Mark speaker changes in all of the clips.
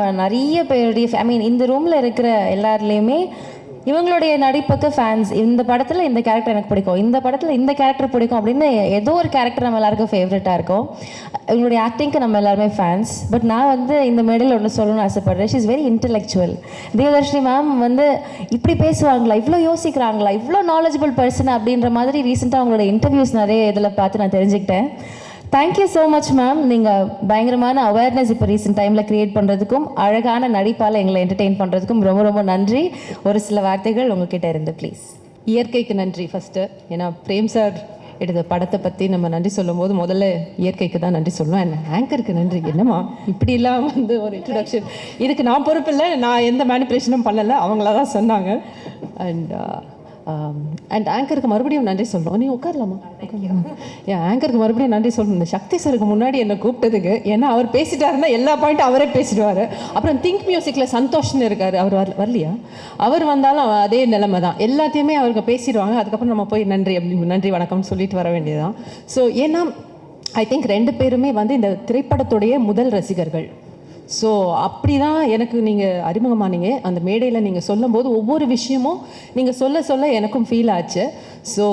Speaker 1: நம்ம நிறைய பேருடைய ஐ மீன் இந்த ரூமில் இருக்கிற எல்லாருலேயுமே இவங்களுடைய நடிப்புக்கு ஃபேன்ஸ் இந்த படத்தில் இந்த கேரக்டர் எனக்கு பிடிக்கும். இந்த படத்தில் இந்த கேரக்டர் பிடிக்கும் அப்படின்னு ஏதோ ஒரு கேரக்டர் நம்ம எல்லாருக்கும் ஃபேவரட்டாக இருக்கும். இவங்களுடைய ஆக்டிங்க்கு நம்ம எல்லாருமே ஃபேன்ஸ் பட் நான் வந்து இந்த மேடையில் ஒன்று சொல்லணும்னு ஆசைப்படுறேன். She's is very intellectual Devadarshini ma'am வந்து இப்படி பேசுவாங்களா? இவ்வளோ யோசிக்கிறாங்களா? இவ்வளோ நாலேஜபிள் பர்சன் அப்படின்ற மாதிரி ரீசெண்டாக அவங்களோட இன்டர்வியூஸ் நிறைய இதில் பார்த்து நான் தெரிஞ்சுக்கிட்டேன். தேங்க்யூ ஸோ மச் மேம் நீங்கள் பயங்கரமான அவேர்னஸ் இப்போ ரீசெண்ட் டைமில் க்ரியேட் பண்ணுறதுக்கும் அழகான நடிப்பால் எங்களை என்டர்டெயின் பண்ணுறதுக்கும் ரொம்ப ரொம்ப நன்றி. ஒரு சில வார்த்தைகள் உங்ககிட்ட இருந்து ப்ளீஸ்
Speaker 2: இயற்கைக்கு நன்றி ஃபஸ்ட்டு ஏன்னா பிரேம் சார் எடுத்த படத்தை பற்றி நம்ம நன்றி சொல்லும்போது முதல்ல இயற்கைக்கு தான் நன்றி சொல்லணும். அண்ட் ஆங்கருக்கு நன்றி? என்னம்மா? இப்படிலாம் வந்து ஒரு இன்ட்ரடக்ஷன் இதுக்கு நான் பொறுப்பில்லை. நான் எந்த மேனிப்புலேஷனும் பண்ணலை. அவங்கள தான் சொன்னாங்க. அண்ட் அண்ட் ஆங்கருக்கு மறுபடியும் நன்றி சொல்லணும் நீ உட்காரலாமா? என் ஆங்கருக்கு மறுபடியும் நன்றி சொல்லணும் இந்த சக்தி சாருக்கு முன்னாடி என்னை கூப்பிட்டதுக்கு ஏன்னா அவர் பேசிட்டாருன்னா எல்லா பாயிண்ட்டும் அவரே பேசிடுவார். அப்புறம் திங்க் மியூசிக்கில் சந்தோஷ்னு இருக்காரு. அவர் வர வரலையா? அவர் வந்தாலும் அதே நிலைமை தான் எல்லாத்தையுமே அவருக்கு பேசிடுவாங்க. அதுக்கப்புறம் நம்ம போய் நன்றி அப்படி நன்றி வணக்கம்னு சொல்லிட்டு வர வேண்டியதுதான். ஸோ ஏன்னா ஐ திங்க் ரெண்டு பேருமே வந்து இந்த திரைப்படத்துடைய முதல் ரசிகர்கள். ஸோ அப்படி தான் எனக்கு நீங்கள் அறிமுகமானீங்க அந்த மேடையில் நீங்கள் சொல்லும்போது ஒவ்வொரு விஷயமும் நீங்கள் சொல்ல சொல்ல எனக்கும் ஃபீல் ஆச்சு. ஸோ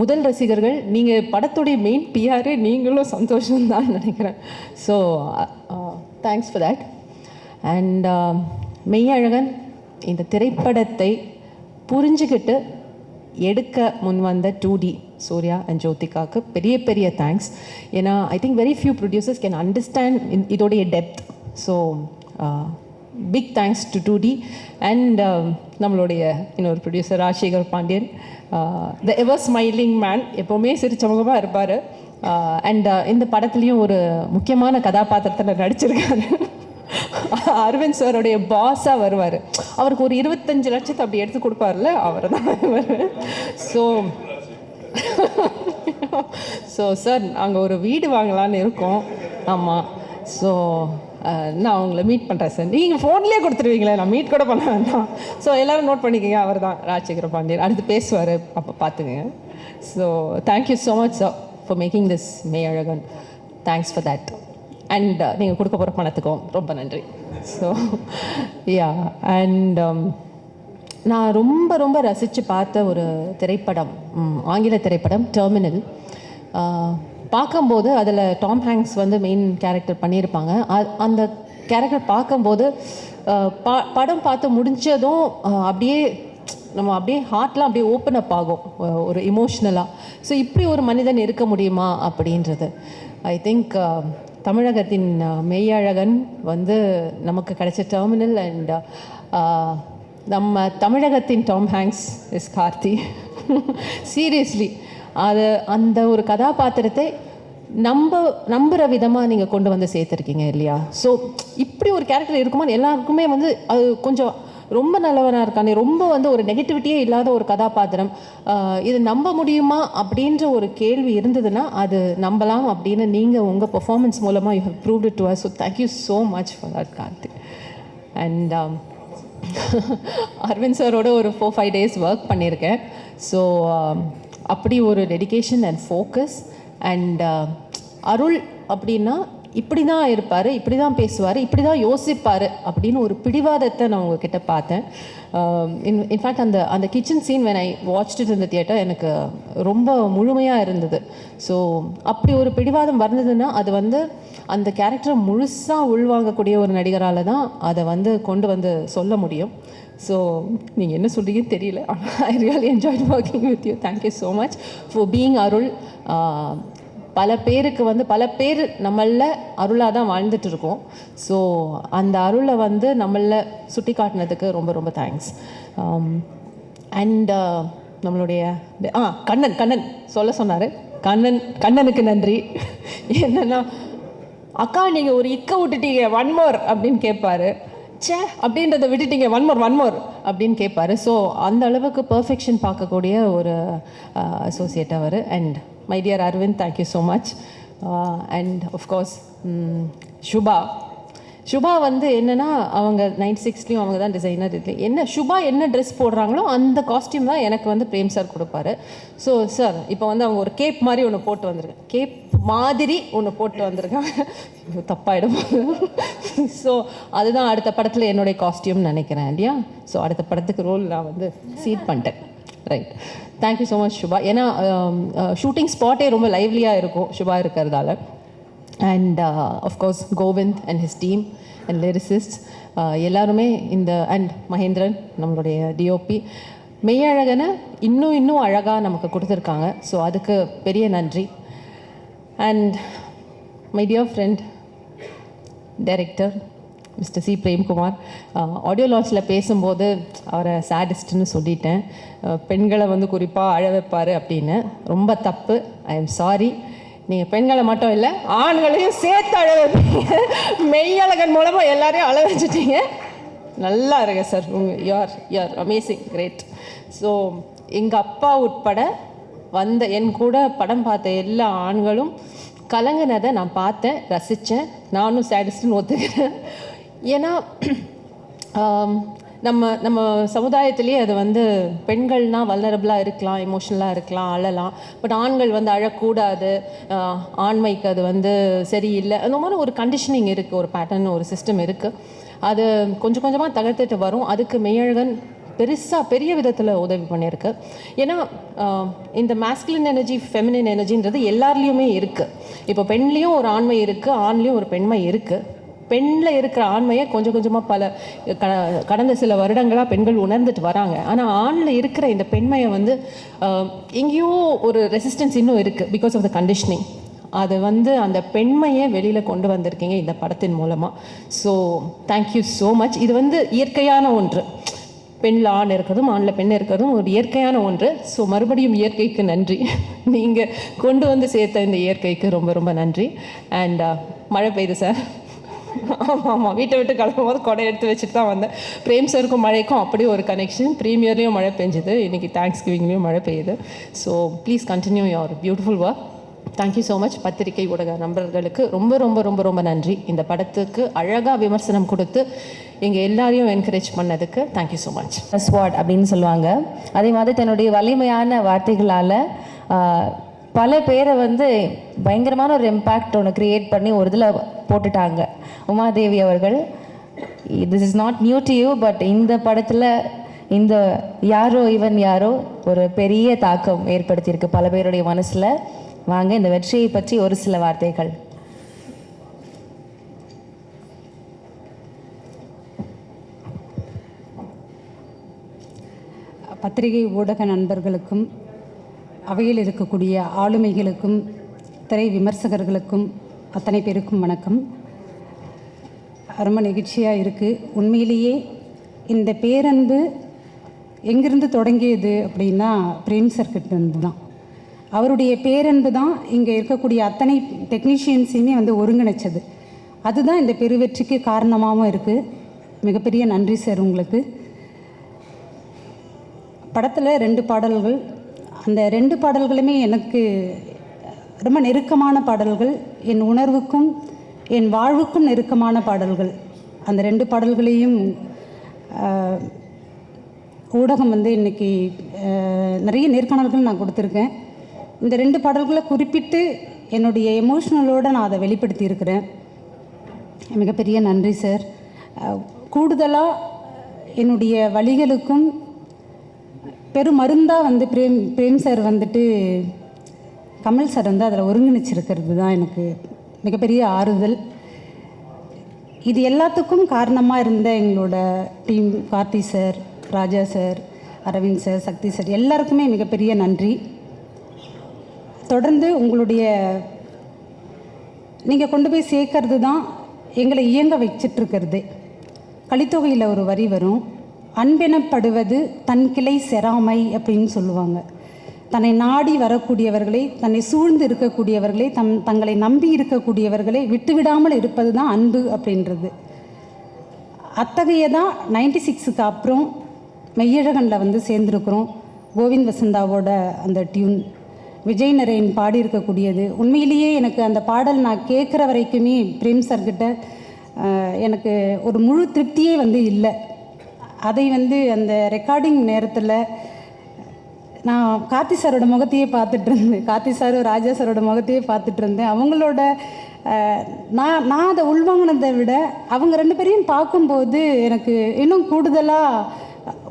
Speaker 2: முதல் ரசிகர்கள் நீங்கள் படத்துடைய மெயின் பிஆரே நீங்களும் சந்தோஷம் தான் நினைக்கிறேன். So thanks for that and Meiyazhagan இந்த திரைப்படத்தை புரிஞ்சுக்கிட்டு எடுக்க முன் வந்த டூ டி சூர்யா அண்ட் ஜோதிகாவுக்கு பெரிய பெரிய தேங்க்ஸ் ஏன்னா I think very few producers can understand இதோடைய depth so big thanks to two D and நம்மளுடைய இன்னொரு producer Rajasekar Pandian. Uh, the ever smiling man எப்போவுமே சிரிச்சமுகமாக இருப்பார். அண்ட் uh, uh, இந்த படத்துலேயும் ஒரு முக்கியமான கதாபாத்திரத்தில் நடிச்சிருக்காரு. அரவிந்த் சாரோடைய பாஸாக வருவார். அவருக்கு ஒரு இருபத்தஞ்சு லட்சத்தை அப்படி எடுத்து கொடுப்பார்ல அவர் தான் ஸோ ஸோ சார் நாங்கள் ஒரு வீடு வாங்கலான்னு இருக்கோம். ஆமாம் ஸோ நான் அவங்கள மீட் பண்ணுறேன் சார் நீங்கள் ஃபோன்லேயே கொடுத்துருவீங்களே நான் மீட் கூட பண்ண வேண்டாம். ஸோ எல்லோரும் நோட் பண்ணிக்கோங்க அவர் தான் ராஜசேகர பாண்டியன் அடுத்து பேசுவார் அப்போ பார்த்துங்க so thank you so much sir for making this Meiyazhagan thanks for that and நீங்கள் கொடுக்க போகிற பணத்துக்கும் ரொம்ப நன்றி. ஸோ யா அண்ட் நான் ரொம்ப ரொம்ப ரசித்து பார்த்த ஒரு திரைப்படம் ஆங்கில திரைப்படம் டெர்மினல் பார்க்கும்போது அதில் டாம் ஹேங்ஸ் வந்து மெயின் கேரக்டர் பண்ணியிருப்பாங்க. அந்த கேரக்டர் பார்க்கும்போது ப படம் பார்த்து முடிஞ்சதும் அப்படியே நம்ம அப்படியே ஹார்ட்லாம் அப்படியே ஓப்பன் அப் ஆகும். ஒரு இமோஷ்னலாக ஸோ இப்படி ஒரு மனிதன் இருக்க முடியுமா அப்படின்றது. ஐ திங்க் தமிழகத்தின் மெய்யழகன் வந்து நமக்கு கிடைச்ச டெர்மினல் அண்ட் நம்ம தமிழகத்தின் Tom Hanks is Karthi seriously அது அந்த ஒரு கதாபாத்திரத்தை நம்ப நம்புகிற விதமாக நீங்கள் கொண்டு வந்து சேர்த்துருக்கீங்க இல்லையா? ஸோ இப்படி ஒரு கேரக்டர் இருக்குமான்னு எல்லாருக்குமே வந்து அது கொஞ்சம் ரொம்ப நல்லவனாக இருக்கானே ரொம்ப வந்து ஒரு நெகட்டிவிட்டியே இல்லாத ஒரு கதாபாத்திரம். இது நம்ப முடியுமா அப்படின்ற ஒரு கேள்வி இருந்ததுன்னா அது நம்பலாம் அப்படின்னு நீங்கள் உங்கள் பெர்ஃபார்மன்ஸ் மூலமாக you have proved to us so thank you so much for that Karthik and Aravind சாரோட ஒரு ஃபோர் ஃபைவ் டேஸ் ஒர்க் பண்ணியிருக்கேன். ஸோ um, அப்படி ஒரு dedication and focus and Arul அப்படின்னா இப்படி தான் இருப்பார் இப்படி தான் பேசுவார் இப்படி தான் யோசிப்பார் அப்படின்னு ஒரு பிடிவாதத்தை நான் உங்ககிட்ட பார்த்தேன். Um, இன் இன்ஃபேக்ட் அந்த அந்த kitchen scene when I watched இந்த தியேட்டர் எனக்கு ரொம்ப முழுமையாக இருந்தது. ஸோ அப்படி ஒரு பிடிவாதம் வந்ததுன்னா அது வந்து அந்த கேரக்டரை முழுசாக உள்வாங்கக்கூடிய ஒரு நடிகரால் தான் அதை வந்து கொண்டு வந்து சொல்ல முடியும். ஸோ நீங்கள் என்ன சொல்றீங்கன்னு தெரியல. ஆனால் I really enjoy working with you thank you so much for being Arul பல பேருக்கு வந்து பல பேர் நம்மளில் அருளாக தான் வாழ்ந்துட்டு இருக்கோம். ஸோ அந்த அருளை வந்து நம்மளில் சுட்டி காட்டினதுக்கு ரொம்ப ரொம்ப தேங்க்ஸ் அண்ட் um, நம்மளுடைய ஆ கண்ணன் கண்ணன் சொல்ல சொன்னார். கண்ணன் கண்ணனுக்கு நன்றி. என்னென்னா அக்கா நீங்கள் ஒரு இக்க விட்டுட்டீங்க. ஒன் மோர் அப்படின்னு கேட்பாரு ச்சே அப்படின்றத விட்டுட்டீங்க ஒன் மோர் ஒன் மோர் அப்படின்னு கேட்பாரு ஸோ அந்த அளவுக்கு பர்ஃபெக்ஷன் பார்க்கக்கூடிய ஒரு associate our. And my dear Aravind thank you so much and of course Subha Subha வந்து என்னன்னா அவங்க நைன்டி சிக்ஸ்லேயும் அவங்க தான் டிசைனர் இருக்கு. என்ன சுபா என்ன ட்ரெஸ் போடுறாங்களோ அந்த காஸ்டியூம் தான் எனக்கு வந்து பிரேம் சார் கொடுப்பாரு. ஸோ சார் இப்போ வந்து அவங்க ஒரு கேப் மாதிரி ஒன்று போட்டு வந்திருக்கேன் கேப் மாதிரி ஒன்று போட்டு வந்திருக்காங்க. தப்பாயிடும். ஸோ அதுதான் அடுத்த படத்தில் என்னுடைய காஸ்டியூம்னு நினைக்கிறேன் இல்லையா? ஸோ அடுத்த படத்துக்கு ரோல் நான் வந்து சீட் பண்ணிட்டேன். Right thank you so much Subha. ஏன்னா ஷூட்டிங் ஸ்பாட்டே ரொம்ப லைவ்லியாக இருக்கும் சுபா இருக்கிறதால. And of course Govind and his team and lyricist எல்லாருமே இந்த அண்ட் மகேந்திரன் நம்மளுடைய டிஓபி மெய்யழகனை இன்னும் இன்னும் அழகாக நமக்கு கொடுத்துருக்காங்க. ஸோ அதுக்கு பெரிய நன்றி. And my dear friend director mister C Premkumar audio லான்ச்சில் பேசும்போது அவரை சேடிஸ்ட்னு சொல்லிட்டேன். Uh, பெண்களை வந்து குறிப்பாக அழ வைப்பார் அப்படின்னு. ரொம்ப தப்பு. ஐ எம் சாரி நீங்கள் பெண்களை மட்டும் இல்லை ஆண்களையும் சேர்த்து அழ வைப்பீங்க மெய்யழகன் மூலமாக எல்லாரையும் அழ வச்சுட்டீங்க. நல்லா இருங்க சார். உங்கள் யார் யார் அமேசிங் கிரேட் ஸோ எங்கள் அப்பா உட்பட வந்த என் கூட படம் பார்த்த எல்லா ஆண்களும் கலங்கினதை நான் பார்த்தேன் ரசித்தேன் நானும் சேடிஸ்ட்னு ஒத்துக்கிறேன். ஏன்னா நம்ம நம்ம சமுதாயத்திலேயே அது வந்து பெண்கள்னால் வல்லரபிளாக இருக்கலாம் எமோஷ்னலாக இருக்கலாம் அழலாம். பட் ஆண்கள் வந்து அழக்கூடாது. ஆண்மைக்கு அது வந்து சரியில்லை. அந்த மாதிரி ஒரு கண்டிஷனிங் இருக்குது ஒரு பேட்டர்ன் ஒரு சிஸ்டம் இருக்குது அது கொஞ்சம் கொஞ்சமாக தகர்த்துட்டு வரும். அதுக்கு மெய்யழகன் பெருசாக பெரிய விதத்தில் உதவி பண்ணியிருக்கு. ஏன்னா இந்த மேஸ்குலின் எனர்ஜி ஃபெமினின் எனர்ஜின்றது எல்லார்லேயுமே இருக்குது இப்போ பெண்லேயும் ஒரு ஆண்மை இருக்குது ஆண்லேயும் ஒரு பெண்மை இருக்குது பெண்ணில் இருக்கிற ஆண்மையை கொஞ்சம் கொஞ்சமாக பல க கடந்த சில வருடங்களாக பெண்கள் உணர்ந்துட்டு வராங்க. ஆனால் ஆணில் இருக்கிற இந்த பெண்மையை வந்து எங்கேயோ ஒரு ரெசிஸ்டன்ஸ் இன்னும் இருக்குது பிகாஸ் ஆஃப் த கண்டிஷனிங் அது வந்து அந்த பெண்மையை வெளியில் கொண்டு வந்திருக்கீங்க இந்த படத்தின் மூலமாக ஸோ தேங்க்யூ ஸோ மச் இது வந்து இயற்கையான ஒன்று. பெண்ணில் ஆண் இருக்கிறதும் ஆணில் பெண் இருக்கிறதும் ஒரு இயற்கையான ஒன்று. ஸோ மறுபடியும் இயற்கைக்கு நன்றி. நீங்கள் கொண்டு வந்து சேர்த்த இந்த இயற்கைக்கு ரொம்ப ரொம்ப நன்றி. அண்ட் மழை பெய்யுது சார் ஆமாம் ஆமாம் வீட்டை விட்டு கிளம்பும் போது கொடை எடுத்து வச்சுட்டு தான் வந்தேன். பிரேம் சருக்கும் மழைக்கும் அப்படி ஒரு கனெக்ஷன் ப்ரீமியர்லேயும் மழை பெஞ்சுது. இன்றைக்கி தேங்க்ஸ் கிவிங்லேயும் மழை பெய்யுது. So please continue your beautiful work thank you so much பத்திரிகை ஊடக நண்பர்களுக்கு ரொம்ப ரொம்ப ரொம்ப ரொம்ப நன்றி. இந்த படத்துக்கு அழகாக விமர்சனம் கொடுத்து எங்கள் எல்லாரையும் என்கரேஜ் பண்ணதுக்கு தேங்க்யூ ஸோ மச்
Speaker 1: ஸ்வாட் அப்படின்னு சொல்லுவாங்க. அதே மாதிரி தன்னுடைய வலிமையான வார்த்தைகளால் பல பேரை வந்து பயங்கரமான ஒரு இம்பேக்ட் ஒன்று க்ரியேட் பண்ணி ஒரு இதில் போட்டுட்டாங்க. உமாதேவி அவர்கள் this is not new to you but இந்த படத்தில் இந்த யாரோ இவன் யாரோ ஒரு பெரிய தாக்கம் ஏற்படுத்தியிருக்கு பல பேருடைய மனசில். வாங்க இந்த வெற்றியை பற்றி ஒரு சில வார்த்தைகள்.
Speaker 3: பத்திரிகை ஊடக நண்பர்களுக்கும் அவையில் இருக்கக்கூடிய ஆளுமைகளுக்கும் திரை விமர்சகர்களுக்கும் அத்தனை பேருக்கும் வணக்கம். ரொம்ப நெகிழ்ச்சியாக இருக்குது உண்மையிலேயே இந்த பேரன்பு எங்கேருந்து தொடங்கியது அப்படின்னா பிரேம் சர்க்கிட்ட இருந்து தான். அவருடைய பேரன்பு தான் இங்கே இருக்கக்கூடிய அத்தனை டெக்னீஷியன்ஸையுமே வந்து ஒருங்கிணைச்சது. அதுதான் இந்த பெருவெற்றிக்கு காரணமாகவும் இருக்குது மிகப்பெரிய நன்றி சார் உங்களுக்கு. படத்தில் ரெண்டு பாடல்கள் அந்த ரெண்டு பாடல்களுமே எனக்கு ரொம்ப நெருக்கமான பாடல்கள் என் உணர்வுக்கும் என் வாழ்வுக்கும் நெருக்கமான பாடல்கள். அந்த ரெண்டு பாடல்களையும் ஊடகம் வந்து இன்றைக்கி நிறைய நேர்காணல்கள் நான் கொடுத்துருக்கேன். இந்த ரெண்டு பாடல்களை குறிப்பிட்டு என்னுடைய எமோஷ்னலோடு நான் அதை வெளிப்படுத்தியிருக்கிறேன். மிகப்பெரிய நன்றி சார். கூடுதலாக என்னுடைய வழிகளுக்கும் பெரும் மருந்தாக வந்து பிரேம் பிரேம் சார் வந்துட்டு கமல் சார் வந்து அதில் ஒருங்கிணைச்சிருக்கிறது தான் எனக்கு மிகப்பெரிய ஆறுதல். இது எல்லாத்துக்கும் காரணமாக இருந்த எங்களோட team Karthi sir Raja sir Aravind sir Sakthi sir எல்லாருக்குமே மிகப்பெரிய நன்றி. தொடர்ந்து உங்களுடைய நீங்கள் கொண்டு போய் சேர்க்கறது தான் எங்களை இயங்க வச்சிட்ருக்கிறது. கலித்தொகையில் ஒரு வரி வரும் அன்பெனப்படுவது தன் கிளை செராமை அப்படின்னு சொல்லுவாங்க. தன்னை நாடி வரக்கூடியவர்களை தன்னை சூழ்ந்து இருக்கக்கூடியவர்களை தம் தங்களை நம்பி இருக்கக்கூடியவர்களை விட்டுவிடாமல் இருப்பது தான் அன்பு அப்படின்றது. அத்தகையதான் நைன்டி சிக்ஸுக்கு அப்புறம் மெய்யழகனில் வந்து சேர்ந்துருக்குறோம். கோவிந்த் வசந்தாவோட அந்த டியூன். விஜய் நரேன் பாடியிருக்கக்கூடியது. உண்மையிலேயே எனக்கு அந்த பாடல் நான் கேட்குற வரைக்குமே பிரேம் சார்கிட்ட எனக்கு ஒரு முழு திருப்தியே வந்து இல்லை. அதை வந்து அந்த ரெக்கார்டிங் நேரத்தில் நான் கார்த்தி சாரோட முகத்தையே பார்த்துட்டு இருந்தேன். கார்த்தி சார் ராஜா சாரோட முகத்தையே பார்த்துட்டு இருந்தேன். அவங்களோட நான் நான் அதை உள்வாங்கினதை விட அவங்க ரெண்டு பேரையும் பார்க்கும்போது எனக்கு இன்னும் கூடுதலாக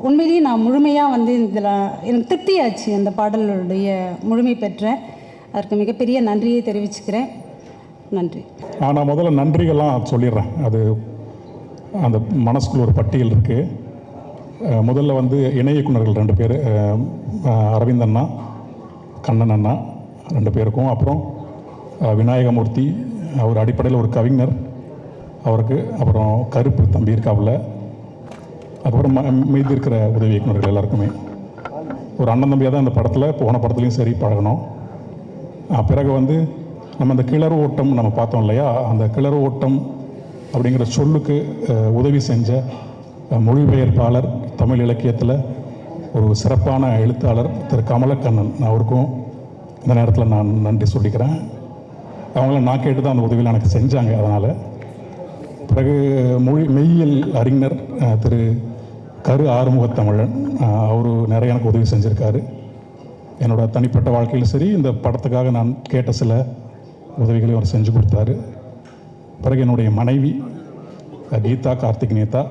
Speaker 3: உண்மையிலேயே நான் முழுமையாக வந்து இதில் எனக்கு திருப்தியாச்சு அந்த பாடலுடைய முழுமை பெற்றேன் அதற்கு மிகப்பெரிய நன்றியை தெரிவிச்சுக்கிறேன். நன்றி.
Speaker 4: நான் முதல்ல நன்றிகள்லாம் சொல்லிடுறேன். அது அந்த மனசுக்குள்ள ஒரு பட்டியல் இருக்குது முதல்ல வந்து இணை இயக்குநர்கள் ரெண்டு பேர் அரவிந்த் அண்ணா கண்ணன் அண்ணா ரெண்டு பேருக்கும் அப்புறம் விநாயகமூர்த்தி அவர் அடிப்படையில் ஒரு கவிஞர் அவருக்கு அப்புறம் கருப்பு தம்பி இருக்காப்புல அதுக்கப்புறம் ம- மீதி இருக்கிற உதவி இயக்குனர்கள் எல்லாருக்குமே. ஒரு அண்ணன் தம்பியாக தான் அந்த படத்தில் போன படத்துலையும் சரி பழகணும். பிறகு வந்து நம்ம அந்த கிளறு ஓட்டம் நம்ம பார்த்தோம் இல்லையா? அந்த கிளறு ஓட்டம் அப்படிங்கிற சொல்லுக்கு உதவி செஞ்ச மொழிபெயர்ப்பாளர் தமிழ் இலக்கியத்தில் ஒரு சிறப்பான எழுத்தாளர் திரு கமலக்கண்ணன். அவருக்கும் இந்த நேரத்தில் நான் நன்றி சொல்லிக்கிறேன். அவங்கள நான் கேட்டு தான் அந்த உதவியில் எனக்கு செஞ்சாங்க அதனால். பிறகு மொழி மெய்யியல் அறிஞர் திரு கரு ஆறுமுகத்தமிழன் அவரு நிறைய எனக்கு உதவி செஞ்சுருக்காரு. என்னோட தனிப்பட்ட வாழ்க்கையிலும் சரி இந்த படத்துக்காக நான் கேட்ட சில உதவிகளையும் அவர் செஞ்சு கொடுத்தாரு. பிறகு என்னுடைய மனைவி கீதா கார்த்திக் நேதா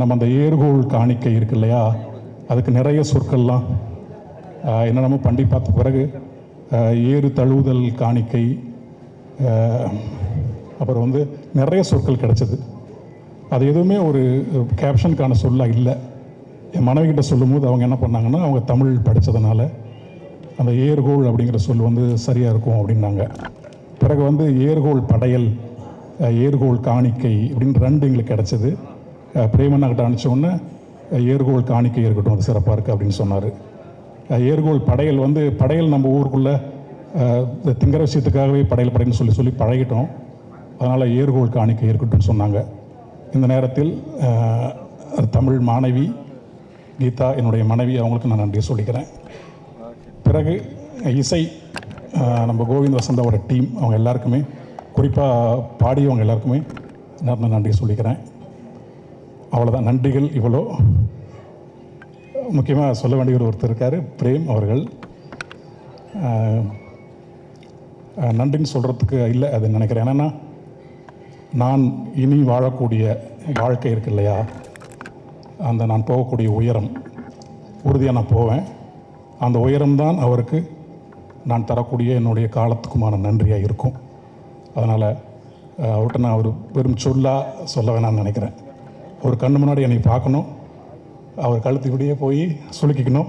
Speaker 4: நம்ம அந்த ஏர்கோல் காணிக்கை இருக்கு இல்லையா? அதுக்கு நிறைய சொற்கள்லாம் என்னென்னமோ பண்டி பார்த்த பிறகு ஏறு தழுவுதல் காணிக்கை அப்புறம் வந்து நிறைய சொற்கள் கிடச்சிது. அது எதுவுமே ஒரு கேப்ஷனுக்கான சொல்லாக இல்லை. என் மனைவிகிட்ட சொல்லும்போது அவங்க என்ன பண்ணாங்கன்னா அவங்க தமிழ் படித்ததுனால அந்த ஏர்கோல் அப்படிங்கிற சொல் வந்து சரியாக இருக்கும் அப்படின்னாங்க. பிறகு வந்து ஏர்கோல் படையல் ஏர்கோல் காணிக்கை அப்படின்னு ரெண்டு எங்களுக்கு கிடச்சிது. பிரேமண்ணாக்கிட்ட அனுப்பிச்சோடனே அனுப்பிச்ச உடனே ஏர்கோள் காணிக்கை இருக்கட்டும் அது சிறப்பாக இருக்குது அப்படின்னு சொன்னார். ஏர்கோள் படையல் வந்து படையல் நம்ம ஊருக்குள்ளே இந்த திங்கிற விஷயத்துக்காகவே படையல் படையல்னு சொல்லி சொல்லி பழகிட்டோம். அதனால் ஏர்கோள் காணிக்கை இருக்கட்டும்னு சொன்னாங்க. இந்த நேரத்தில் தமிழ் மாணவி கீதா என்னுடைய மனைவி அவங்களுக்கு நான் நன்றி சொல்லிக்கிறேன். பிறகு இசை நம்ம கோவிந்த் வசந்தாவோட டீம் அவங்க எல்லாருக்குமே குறிப்பாக பாடியவங்க எல்லாருக்குமே நான் நன்றி சொல்லிக்கிறேன். அவ்வளோதான் நன்றிகள் இவ்வளோ. முக்கியமாக சொல்ல வேண்டியவர் ஒருத்தர் இருக்கார் பிரேம் அவர்கள். நன்றின்னு சொல்கிறதுக்கு இல்லை அது நினைக்கிறேன். என்னென்னா நான் இனி வாழக்கூடிய வாழ்க்கை இருக்கு இல்லையா? அந்த நான் போகக்கூடிய உயரம் உறுதியாக நான் போவேன். அந்த உயரம்தான் அவருக்கு நான் தரக்கூடிய என்னுடைய காலத்துக்குமான நன்றியாக இருக்கும். அதனால் அவர்கிட்ட நான் ஒரு வெறும் சொல்லாக சொல்ல வேணாம்னு நினைக்கிறேன். ஒரு கண்ணு முன்னாடி என்னை பார்க்கணும். அவர் கழுத்து இப்படியே போய் சுலுக்கிக்கணும்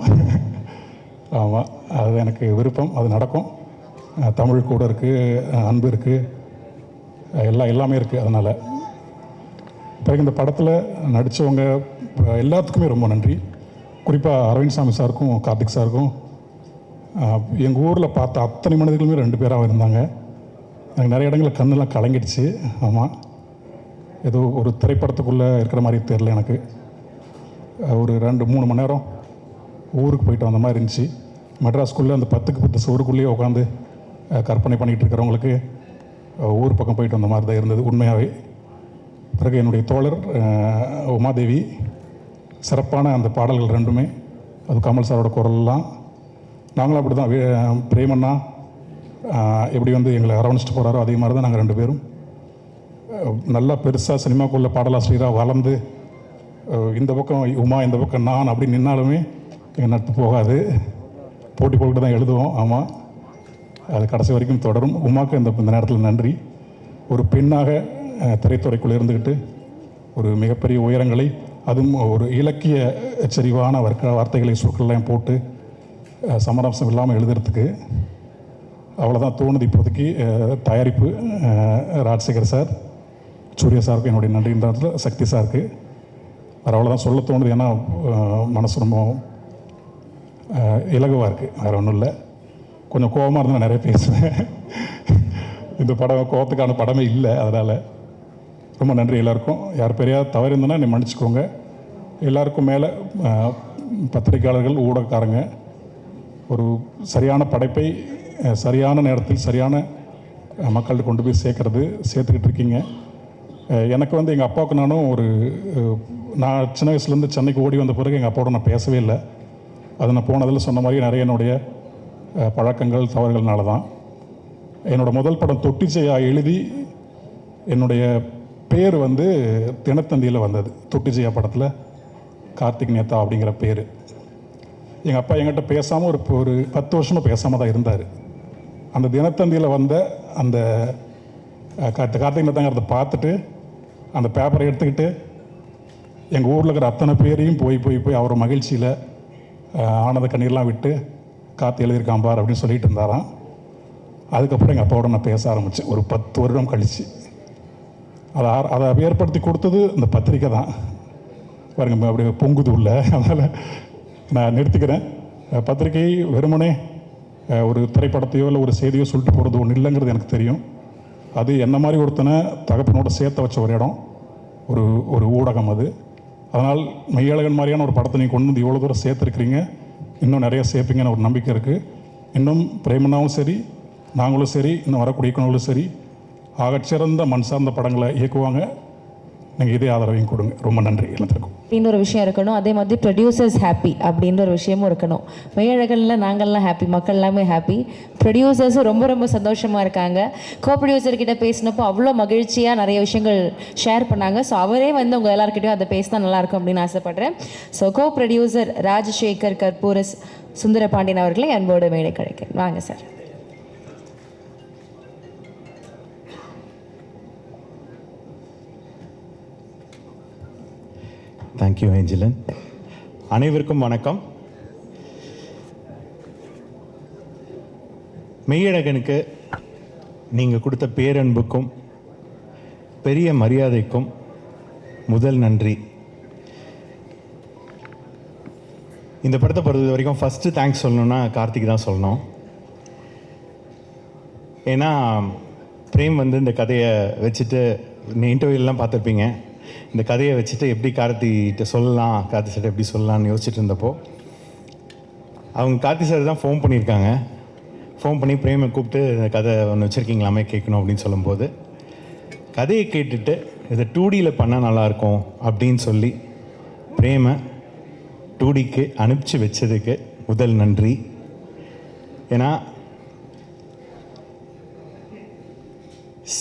Speaker 4: ஆமாம் அது எனக்கு விருப்பம் அது நடக்கும். தமிழ் கூட இருக்குது அன்பு இருக்குது எல்லாம் எல்லாமே இருக்குது அதனால். பிறகு இந்த படத்தில் நடித்தவங்க எல்லாத்துக்குமே ரொம்ப நன்றி. குறிப்பாக அரவிந்த் சாமி சாருக்கும் கார்த்திக் சாருக்கும். எங்கள் ஊரில் பார்த்த அத்தனை மனிதர்களுமே ரெண்டு பேராக இருந்தாங்க. எனக்கு நிறைய இடங்களில் கண்ணெல்லாம் கலங்கிடுச்சு. ஆமாம் ஏதோ ஒரு திரைப்படத்துக்குள்ளே இருக்கிற மாதிரி தெரில எனக்கு. ஒரு ரெண்டு மூணு மணி நேரம் ஊருக்கு போயிட்டு வந்த மாதிரி இருந்துச்சு. மெட்ராஸ்குள்ளே அந்த பத்துக்கு பத்து சுவருக்குள்ளேயே உட்காந்து கற்பனை பண்ணிகிட்டு இருக்கிறவங்களுக்கு ஊர் பக்கம் போயிட்டு வந்த மாதிரி தான் இருந்தது உண்மையாகவே பிறகு என்னுடைய தோழர் உமாதேவி சிறப்பான அந்த பாடல்கள் ரெண்டுமே அது கமல் சாரோட குரல்லாம் நாங்களும் அப்படி தான் பிரேமண்ணா எப்படி வந்து எங்களை அரவணைச்சிட்டு போகிறாரோ அதே மாதிரி தான் நாங்கள் ரெண்டு பேரும். நல்லா பெருசாக சினிமாக்குள்ள பாடலாசிரியராக வளர்ந்து இந்த பக்கம் உமா இந்த பக்கம் நான் அப்படி நின்னாலுமே எங்கள் நட்பு போகாது. போட்டி போட்டுட்டு தான் எழுதுவோம். ஆமாம் அது கடைசி வரைக்கும் தொடரும். உமாக்கு இந்த இந்த நேரத்தில் நன்றி. ஒரு பெண்ணாக திரைத்துறைக்குள்ளே இருந்துக்கிட்டு ஒரு மிகப்பெரிய உயரங்களை அதுவும் ஒரு இலக்கிய செறிவான வர்க்க வார்த்தைகளை சொற்கள்லாம் போட்டு சமரசம் இல்லாமல் எழுதுறதுக்கு அவ்வளோதான் தோணுது இப்போதைக்கு. தயாரிப்பு ராஜசேகர் சார். சூர்யா சாருக்கு என்னுடைய நன்றின்ற சக்தி சாருக்கு. வேறு அவ்வளோதான் சொல்ல தோணுது ஏன்னா மனசு ரொம்ப இலகுவாக இருக்குது வேறு ஒன்றும் இல்லை. கொஞ்சம் கோபமாக இருந்தால் நான் நிறைய பேசுவேன். இந்த படம் கோபத்துக்கான படமே இல்லை அதனால். ரொம்ப நன்றி எல்லாருக்கும். யார் பெரியாவது தவறு இருந்ததுன்னா நீ மன்னிச்சுக்கோங்க. எல்லாருக்கும் மேலே பத்திரிகையாளர்கள் ஊடகக்காரங்க ஒரு சரியான படைப்பை சரியான நேரத்தில் சரியான மக்கள்கிட்ட கொண்டு போய் சேர்க்கறது சேர்த்துக்கிட்டு இருக்கீங்க. எனக்கு வந்து எங்கள் அப்பாவுக்கு நானும் ஒரு நான் சின்ன வயசுலேருந்து சென்னைக்கு ஓடி வந்த பிறகு எங்கள் அப்பாவோட நான் பேசவே இல்லை. அது நான் போனதில் சொன்ன மாதிரி நிறைய என்னுடைய பழக்கங்கள் தவறுகள்னால தான். என்னோட முதல் படம் தொட்டிச்சையா எழுதி என்னுடைய பேர் வந்து தினத்தந்தியில் வந்தது. தொட்டிச்சையா படத்தில் கார்த்திக் நேதா அப்படிங்கிற பேர். எங்கள் அப்பா என்கிட்ட பேசாமல் ஒரு ஒரு பத்து வருஷமாக பேசாமல் தான் இருந்தார். அந்த தினத்தந்தியில் வந்த அந்த கார்த்தி கார்த்திக் நேத்தாங்கிறத பார்த்துட்டு அந்த பேப்பரை எடுத்துக்கிட்டு எங்கள் ஊரில் இருக்கிற அத்தனை பேரையும் போய் போய் போய் அவர் மகிழ்ச்சியில் ஆனந்த கண்ணீர்லாம் விட்டு காற்று எழுதியிருக்கான் பார் அப்படின்னு சொல்லிட்டு இருந்தாராம். அதுக்கப்புறம் எங்கள் அப்பாவோட நான் பேச ஆரம்பித்தேன் ஒரு பத்து வருடம் கழித்து அதை அதை ஏற்படுத்தி கொடுத்தது இந்த பத்திரிக்கை தான். பாருங்க அப்படியே பொங்குது உள்ள. அதனால் நான் நிறுத்திக்கிறேன். பத்திரிகை வெறுமனே ஒரு திரைப்படத்தையோ இல்லை ஒரு செய்தியோ சொல்லிட்டு போகிறது ஒன்றும் இல்லைங்கிறது எனக்கு தெரியும். அது என்ன மாதிரி ஒருத்தனை தகப்பனோட சேர்த்து வச்ச ஒரு இடம் ஒரு ஒரு ஊடகம் அது. அதனால் மெய்யழகன் மாதிரியான ஒரு படத்தை நீங்கள் கொண்டு வந்து இவ்வளோ தூரம் சேர்த்துருக்கிறீங்க. இன்னும் நிறைய சேர்ப்பீங்கன்னு ஒரு நம்பிக்கை இருக்குது இன்னும் பிரேமனாவும் சரி நாங்களும் சரி இன்னும் வரக்கூடிய இயக்குநர்களும் சரி ஆகச்சிறந்த மண் சார்ந்த படங்களை இயக்குவாங்க. நீங்கள் இதே ஆதரவையும் கொடுங்க. ரொம்ப நன்றி எல்லாத்துக்கும்.
Speaker 1: அப்படின்னு ஒரு விஷயம் இருக்கணும். அதே மாதிரி ப்ரொடியூசர்ஸ் ஹாப்பி அப்படின்ற ஒரு விஷயமும் இருக்கணும். மெய்யழகனில் நாங்கள்லாம் ஹாப்பி மக்கள் எல்லாமே ஹாப்பி ப்ரொடியூசர்ஸும் ரொம்ப ரொம்ப சந்தோஷமாக இருக்காங்க. கோ ப்ரொடியூசர்கிட்ட பேசினப்போ அவ்வளோ மகிழ்ச்சியாக நிறைய விஷயங்கள் ஷேர் பண்ணாங்க. ஸோ அவரே வந்து உங்கள் எல்லாருக்கிட்டையும் அதை பேசினா நல்லாயிருக்கும் அப்படின்னு ஆசைப்பட்றேன். So co producer Rajasekar Karpoora Sundara Pandian அவர்களை அன்போடு மேடை கிடைக்கிறேன் வாங்க சார்.
Speaker 5: தேங்க்யூ ஏஞ்சலன் அனைவருக்கும் வணக்கம். மெய்யழகனுக்கு நீங்கள் கொடுத்த பேரன்புக்கும் பெரிய மரியாதைக்கும் முதல் நன்றி. இந்த படத்தை பொறுத்த வரைக்கும் ஃபஸ்ட்டு தேங்க்ஸ் சொல்லணும்னா கார்த்திக் தான் சொல்லணும். ஏன்னா பிரேம் வந்து இந்த கதையை வச்சுட்டு இன்டர்வியூலாம் பார்த்துருப்பீங்க. இந்த கதையை வச்சுட்டு எப்படி கார்த்திகிட்ட சொல்லலாம் கார்த்தி சார்ட்ட எப்படி சொல்லலாம்னு யோசிச்சுட்டு இருந்தப்போ அவங்க கார்த்தி சார் தான் ஃபோன் பண்ணியிருக்காங்க. ஃபோன் பண்ணி பிரேமை கூப்பிட்டு இந்த கதை ஒன்று வச்சுருக்கீங்களாமே கேட்கணும் அப்படின்னு சொல்லும்போது கதையை கேட்டுட்டு இதை டூ டியில் பண்ணால் நல்லாயிருக்கும் அப்படின்னு சொல்லி பிரேமை டூ டிக்கு அனுப்பிச்சு வச்சதுக்கு முதல் நன்றி. ஏன்னா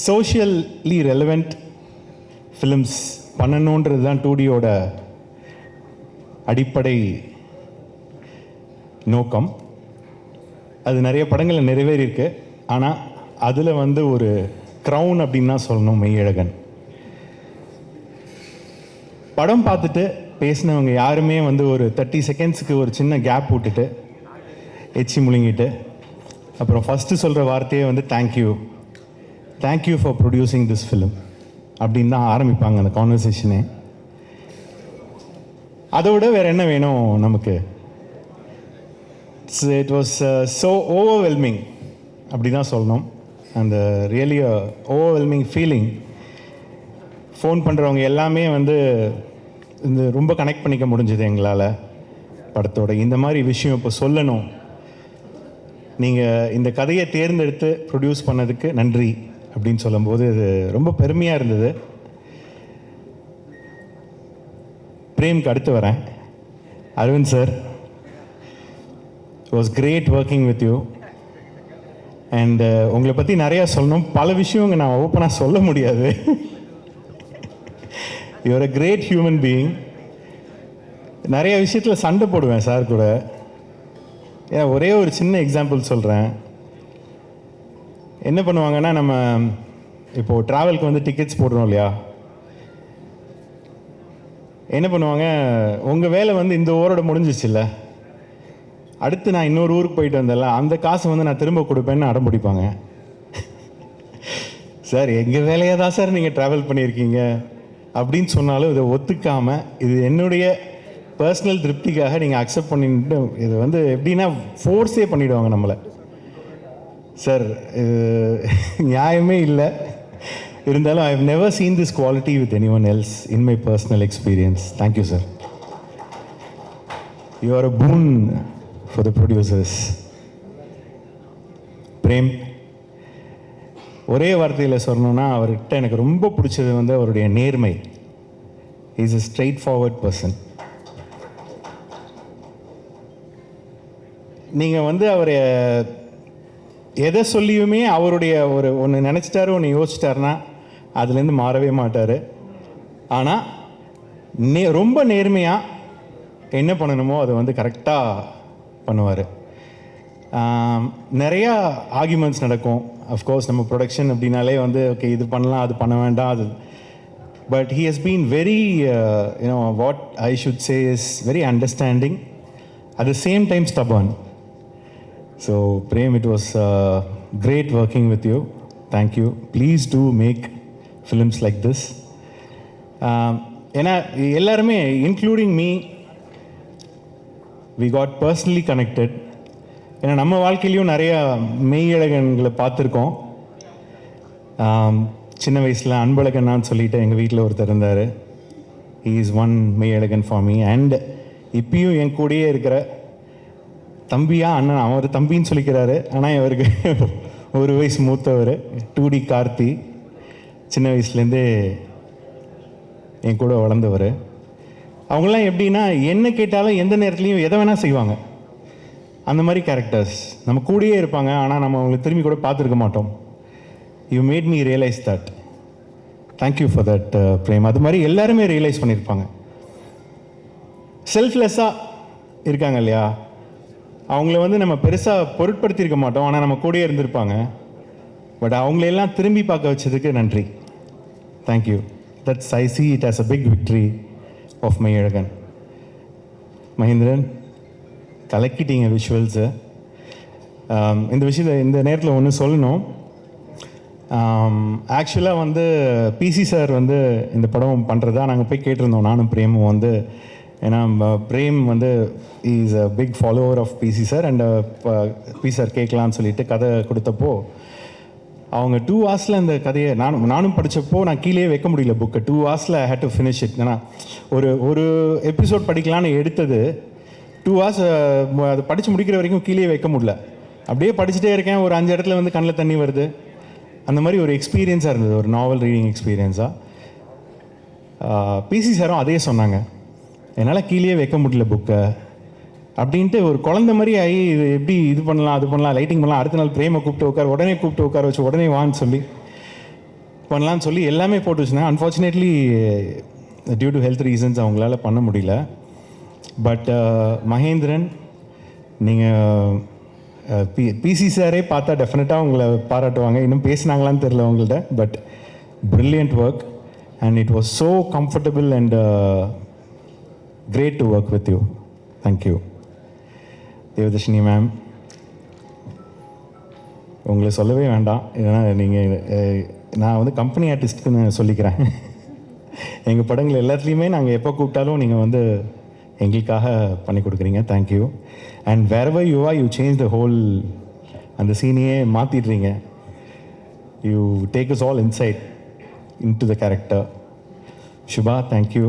Speaker 5: சோஷியல்லி ரெலவெண்ட் ஃபிலிம்ஸ் பண்ணணுன்றது தான் டூடியோட அடிப்படை நோக்கம். அது நிறைய படங்களில் நிறைவேறியிருக்கு. ஆனால் அதில் வந்து ஒரு க்ரௌன் அப்படின்னு தான் சொல்லணும் மெய்யழகன். படம் பார்த்துட்டு பேசினவங்க யாருமே வந்து ஒரு தேர்ட்டி செகண்ட்ஸுக்கு ஒரு சின்ன கேப் விட்டுட்டு எச்சி முழுங்கிட்டு அப்புறம் ஃபஸ்ட்டு சொல்கிற வார்த்தையே வந்து thank you thank you for producing this film அப்படின்னு தான் ஆரம்பிப்பாங்க அந்த கான்வர்சேஷனே அதை விட வேறு என்ன வேணும் நமக்கு? இட் வாஸ் ஸோ ஓவர்வெல்மிங் அப்படி தான் சொல்லணும். அந்த ரியலி ஓவர்வெல்மிங் ஃபீலிங் ஃபோன் பண்ணுறவங்க எல்லாமே வந்து இந்த ரொம்ப கனெக்ட் பண்ணிக்க முடிஞ்சது எங்களால் படத்தோட. இந்த மாதிரி விஷயம் இப்போ சொல்லணும். நீங்கள் இந்த கதையை தேர்ந்தெடுத்து ப்ரொடியூஸ் பண்ணதுக்கு நன்றி. அப்படின்னு சொல்லும்போது இது ரொம்ப பெருமையாக இருந்தது. பிரேம்க்கு அடுத்து வரேன். Aravind sir was great working with you and உங்களை பற்றி நிறையா சொல்லணும். பல விஷயங்க நான் ஓப்பனாக சொல்ல முடியாது. You're a great human being நிறைய விஷயத்தில் சண்டை போடுவேன் சார் கூட. ஏன் ஒரே ஒரு சின்ன எக்ஸாம்பிள் சொல்கிறேன் என்ன பண்ணுவாங்கன்னா நம்ம இப்போது ட்ராவலுக்கு வந்து டிக்கெட்ஸ் போடுறோம் இல்லையா? என்ன பண்ணுவாங்க உங்கள் வேலை வந்து இந்த ஊரோட முடிஞ்சிச்சுல்ல அடுத்து நான் இன்னொரு ஊருக்கு போயிட்டு வந்தேன்ல அந்த காசை வந்து நான் திரும்ப கொடுப்பேன்னு அடம் பிடிப்பாங்க. சார் எங்கள் வேலையாக தான் சார் நீங்கள் ட்ராவல் பண்ணியிருக்கீங்க? அப்படின்னு சொன்னாலும் இதை ஒத்துக்காமல் இது என்னுடைய பர்சனல் திருப்திக்காக நீங்கள் அக்செப்ட் பண்ணிட்டு இது வந்து எப்படின்னா ஃபோர்ஸே பண்ணிவிடுவாங்க நம்மளை. சார் நியாயமே இல்லை. இருந்தாலும் I have never seen this quality with any one else in my personal experience thank you sir you are a boon for the producers Prem ஒரே வார்த்தையில் சொல்லணும்னா அவர்கிட்ட எனக்கு ரொம்ப பிடிச்சது வந்து அவருடைய நேர்மை. Is a straightforward person நீங்கள் வந்து அவரை எதை சொல்லியுமே அவருடைய ஒரு ஒன்று நினச்சிட்டாரு ஒன்று யோசிச்சிட்டாருன்னா அதுலேருந்து மாறவே மாட்டார். ஆனால் நே ரொம்ப நேர்மையாக என்ன பண்ணணுமோ அதை வந்து கரெக்டாக பண்ணுவார். நிறையா ஆர்கியூமெண்ட்ஸ் நடக்கும். அஃப்கோர்ஸ் நம்ம ப்ரொடக்ஷன் அப்படின்னாலே வந்து ஓகே இது பண்ணலாம் அது பண்ண வேண்டாம் அது. But he has been very you know what I should say is very understanding at the same time stubborn So, Prem, it was uh, great working with you. Thank you. Please do make films like this. Um, ஏன்னா எல்லாருமே including me we got personally connected ஏன்னா நம்ம வாழ்க்கையிலையும் நிறைய மெய்யழகன்களை பார்த்துருக்கோம் um, சின்ன வயசில் அன்பழகன்னான்னு சொல்லிட்டு எங்கள் வீட்டில் ஒருத்தர் இருந்தார் he is one Meiyazhagan for me and இப்பயும் என் கூடயே இருக்கிற தம்பியா அண்ணன்? அவர் தம்பின்னு சொல்லிக்கிறாரு. ஆனால் இவருக்கு ஒரு வயசு மூத்தவர் டூ டி கார்த்தி. சின்ன வயசுலேருந்தே என் கூட வளர்ந்தவர். அவங்களாம் எப்படின்னா என்ன கேட்டாலும் எந்த நேரத்துலையும் எதை வேணால் செய்வாங்க. அந்த மாதிரி கேரக்டர்ஸ் நம்ம கூடயே இருப்பாங்க ஆனால் நம்ம அவங்களை திரும்பி கூட பார்த்துருக்க மாட்டோம். You made me realise that thank you for that Prem அது மாதிரி எல்லாருமே ரியலைஸ் பண்ணியிருப்பாங்க. செல்ஃப்லெஸ்ஸாக இருக்காங்க இல்லையா? அவங்கள வந்து நம்ம பெருசாக பொருட்படுத்தியிருக்க மாட்டோம் ஆனால் நம்ம கூடயே இருந்திருப்பாங்க. பட் அவங்களையெல்லாம் திரும்பி பார்க்க வச்சதுக்கு நன்றி. Thank you that's I see it as a big victory of Meiyazhagan Mahendiran கலக்கிட்டீங்க விஷுவல்ஸை um, இந்த விஷயத்தை இந்த நேரத்தில் ஒன்று சொல்லணும். Um, ஆக்சுவலாக வந்து பிசி சார் வந்து இந்த படம் பண்ணுறதா நாங்கள் போய் கேட்டிருந்தோம். நானும் பிரேமும் வந்து ஏன்னா பிரேம் வந்து is a big follower of PC sir and P sir கேட்கலான்னு சொல்லிட்டு கதை கொடுத்தப்போ அவங்க டூ ஹவர்ஸில் அந்த கதையை நானும் நானும் படித்தப்போ நான் கீழே வைக்க முடியல புக்கை டூ ஹவர்ஸில் ஹேட் டு ஃபினிஷ் இட் ஏன்னா ஒரு ஒரு எபிசோட் படிக்கலான்னு எடுத்தது டூ ஹவர்ஸ் uh, அது படித்து முடிக்கிற வரைக்கும் கீழே வைக்க முடியல. அப்படியே படிச்சுட்டே இருக்கேன். ஒரு அஞ்சு இடத்துல வந்து கண்ணில் தண்ணி வருது. அந்த மாதிரி ஒரு எக்ஸ்பீரியன்ஸாக இருந்தது. ஒரு நாவல் ரீடிங் எக்ஸ்பீரியன்ஸாக பிசி சாரும் அதே சொன்னாங்க. என்னால் கீழே வைக்க முடியல புக்கை அப்படின்ட்டு ஒரு குழந்த மாதிரி ஆகி இது எப்படி இது பண்ணலாம் அது பண்ணலாம் லைட்டிங் பண்ணலாம் அடுத்த நாள் பிரேமை கூப்பிட்டு உட்கார் உடனே கூப்பிட்டு உட்கார வச்சு உடனே வான்னு சொல்லி பண்ணலான்னு சொல்லி எல்லாமே போட்டு வச்சுருந்தேன். Unfortunately due to health reasons அவங்களால பண்ண முடியல. பட் uh, மகேந்திரன் நீங்கள் பி பிசி சாரே பார்த்தா டெஃபினட்டாக உங்களை பாராட்டுவாங்க. இன்னும் பேசினாங்களான்னு தெரில உங்கள்கிட்ட but brilliant work and it was so comfortable and great to work with you thank you Devadarshini ma'am உங்களை சொல்லவே வேண்டாம். ஏன்னா நீங்கள் நான் வந்து கம்பெனி ஆர்டிஸ்ட்னு சொல்லிக்கிறேன். எங்கள் படங்கள் எல்லாத்துலேயுமே நாங்கள் எப்போ கூப்பிட்டாலும் நீங்கள் வந்து எங்களுக்காக பண்ணி கொடுக்குறீங்க. Thank you and whenever you are you change the whole அந்த சீனையே மாற்றிடுறீங்க you take is all inside into the character Subha thank you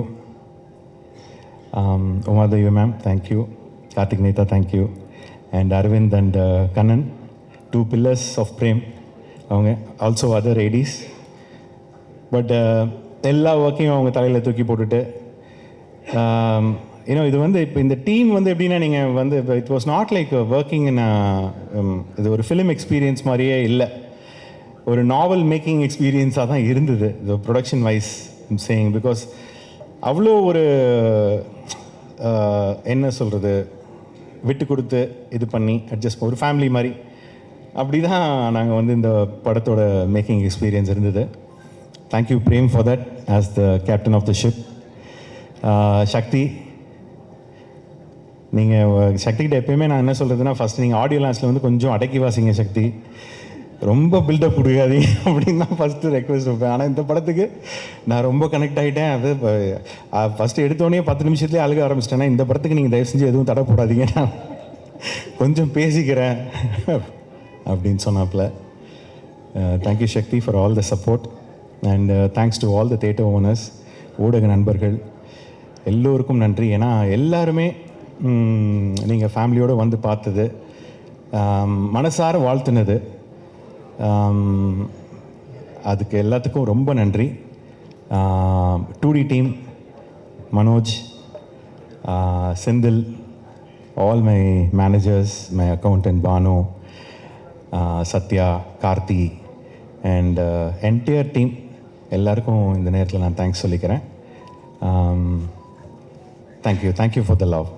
Speaker 5: um, Umadevi ma'am, thank you. Karthik Neta, thank you. And Arvind and uh, Kannan, two pillars of Prem. Uh, அவங்க also other ADs but எல்லா ஒர்க்கையும் அவங்க தலையில் தூக்கி போட்டுட்டு um, ஏன்னா இது வந்து இப்போ இந்த டீம் வந்து எப்படின்னா நீங்கள் வந்து இப்போ it was not like working இது ஒரு ஃபிலிம் எக்ஸ்பீரியன்ஸ் மாதிரியே இல்லை ஒரு நாவல் மேக்கிங் எக்ஸ்பீரியன்ஸாக தான் இருந்தது இது ப்ரொடக்ஷன் வைஸ் சேயிங் பிகாஸ் அவ்வளோ ஒரு என்ன சொல்கிறது விட்டு கொடுத்து இது பண்ணி அட்ஜஸ்ட் ஒரு ஃபேமிலி மாதிரி. அப்படி தான் நாங்கள் வந்து இந்த படத்தோட மேக்கிங் எக்ஸ்பீரியன்ஸ் இருந்தது. Thank you Prem for that as the captain of the ship Sakthi நீங்கள் சக்திகிட்ட எப்பயுமே நான் என்ன சொல்கிறதுனா ஃபஸ்ட் நீங்கள் ஆடியோ லான்ஸில் வந்து கொஞ்சம் அடக்கி வாசிங்க சக்தி. ரொம்ப பில்டப் கொடுக்காதீங்க அப்படின்னு தான் ஃபஸ்ட்டு ரெக்வஸ்ட் வைப்பேன். ஆனால் இந்த படத்துக்கு நான் ரொம்ப கனெக்ட் ஆகிட்டேன் அது ஃபஸ்ட்டு எடுத்தோடனே பத்து நிமிஷத்துலேயே அழுக ஆரம்பிச்சிட்டேன்னா இந்த படத்துக்கு நீங்கள் தயவு செஞ்சு எதுவும் தடை போடாதீங்க. நான் கொஞ்சம் பேசிக்கிறேன் அப்படின்னு சொன்னாப்புல. Thank you Sakthi for all the support and thanks to all the theatre owners ஊடக நண்பர்கள். எல்லோருக்கும் நன்றி. ஏன்னா எல்லாருமே நீங்கள் ஃபேமிலியோடு வந்து பார்த்தது மனசார வாழ்த்துனது. அதுக்கு எல்லாத்துக்கும் ரொம்ப நன்றி. Two D team Manoj Senthil all my managers my accountant Bhanu Sathya Karthi and entire team. எல்லாருக்கும் இந்த நேரத்தில் நான் தேங்க்ஸ் சொல்லிக்கிறேன். Thank you thank you for the love